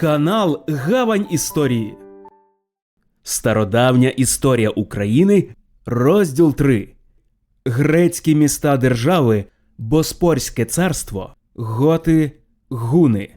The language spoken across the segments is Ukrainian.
Канал Гавань історії. Стародавня історія України. Розділ 3. Грецькі міста держави, Боспорське царство, Готи, Гуни.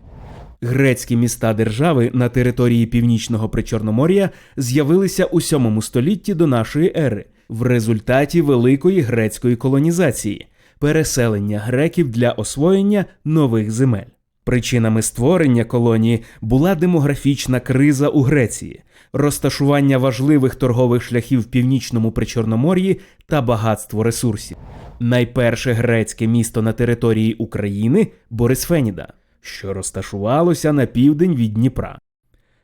Грецькі міста держави на території Північного Причорномор'я з'явилися у 7 столітті до нашої ери в результаті великої грецької колонізації, переселення греків для освоєння нових земель. Причинами створення колонії була демографічна криза у Греції, розташування важливих торгових шляхів в північному Причорномор'ї та багатство ресурсів. Найперше грецьке місто на території України Борисфеніда, що розташувалося на південь від Дніпра.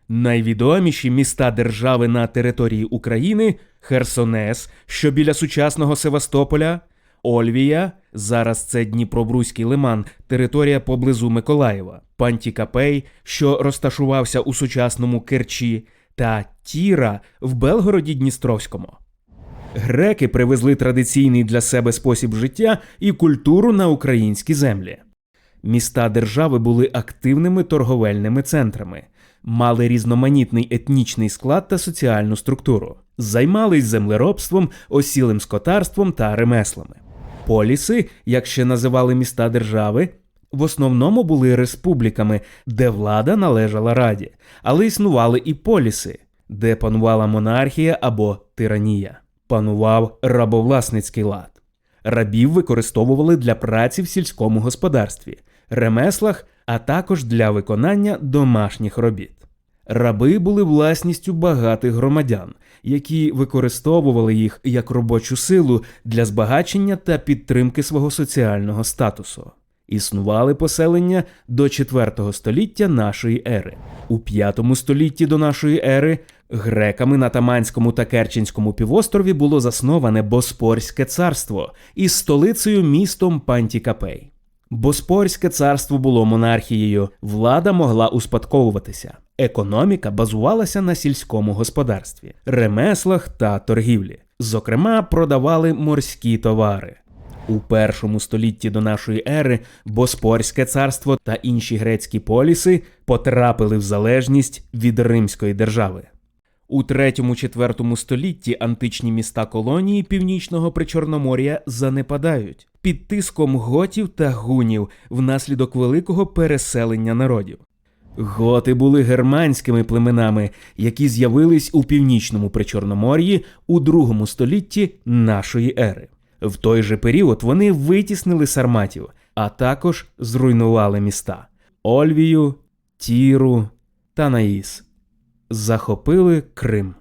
Найвідоміші міста держави на території України Херсонес, що біля сучасного Севастополя, Ольвія, зараз це Дніпробруський лиман, територія поблизу Миколаєва, Пантікапей, що розташувався у сучасному Керчі, та Тіра в Белгороді Дністровському. Греки привезли традиційний для себе спосіб життя і культуру на українські землі. Міста держави були активними торговельними центрами, мали різноманітний етнічний склад та соціальну структуру, займались землеробством, осілим скотарством та ремеслами. Поліси, як ще називали міста держави, в основному були республіками, де влада належала раді, але існували і поліси, де панувала монархія або тиранія. Панував рабовласницький лад. Рабів використовували для праці в сільському господарстві, ремеслах, а також для виконання домашніх робіт. Раби були власністю багатих громадян, які використовували їх як робочу силу для збагачення та підтримки свого соціального статусу. Існували поселення до 4 століття нашої ери. У 5 столітті до нашої ери греками на Таманському та Керченському півострові було засноване Боспорське царство із столицею містом Пантікапей. Боспорське царство було монархією, влада могла успадковуватися. Економіка базувалася на сільському господарстві, ремеслах та торгівлі. Зокрема, продавали морські товари. У першому столітті до нашої ери Боспорське царство та інші грецькі поліси потрапили в залежність від Римської держави. У 3-4 столітті античні міста колонії Північного Причорномор'я занепадають під тиском готів та гунів внаслідок великого переселення народів. Готи були германськими племенами, які з'явились у північному Причорномор'ї у другому столітті нашої ери. В той же період вони витіснили сарматів, а також зруйнували міста Ольвію, Тіру та Наїс. Захопили Крим.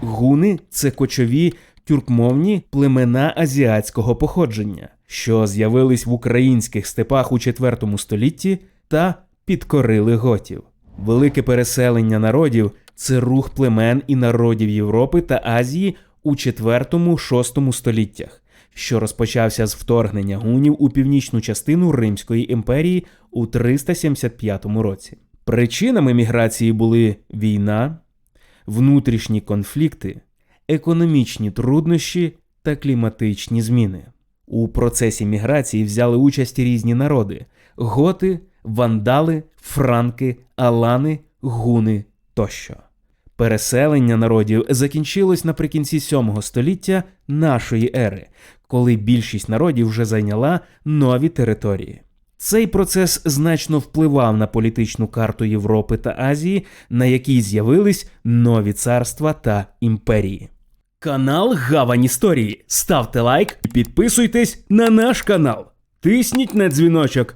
Гуни це кочові тюркмовні племена азіатського походження, що з'явились в українських степах у IV столітті та підкорили готів. Велике переселення народів це рух племен і народів Європи та Азії у IV-VI століттях, що розпочався з вторгнення гунів у північну частину Римської імперії у 375 році. Причинами міграції були війна, внутрішні конфлікти, економічні труднощі та кліматичні зміни. У процесі міграції взяли участь різні народи: готи, вандали, франки, алани, гуни тощо. Переселення народів закінчилось наприкінці 7 століття нашої ери, коли більшість народів вже зайняла нові території. Цей процес значно впливав на політичну карту Європи та Азії, на якій з'явились нові царства та імперії. Канал Гавань Історії. Ставте лайк і підписуйтесь на наш канал. Тисніть на дзвіночок,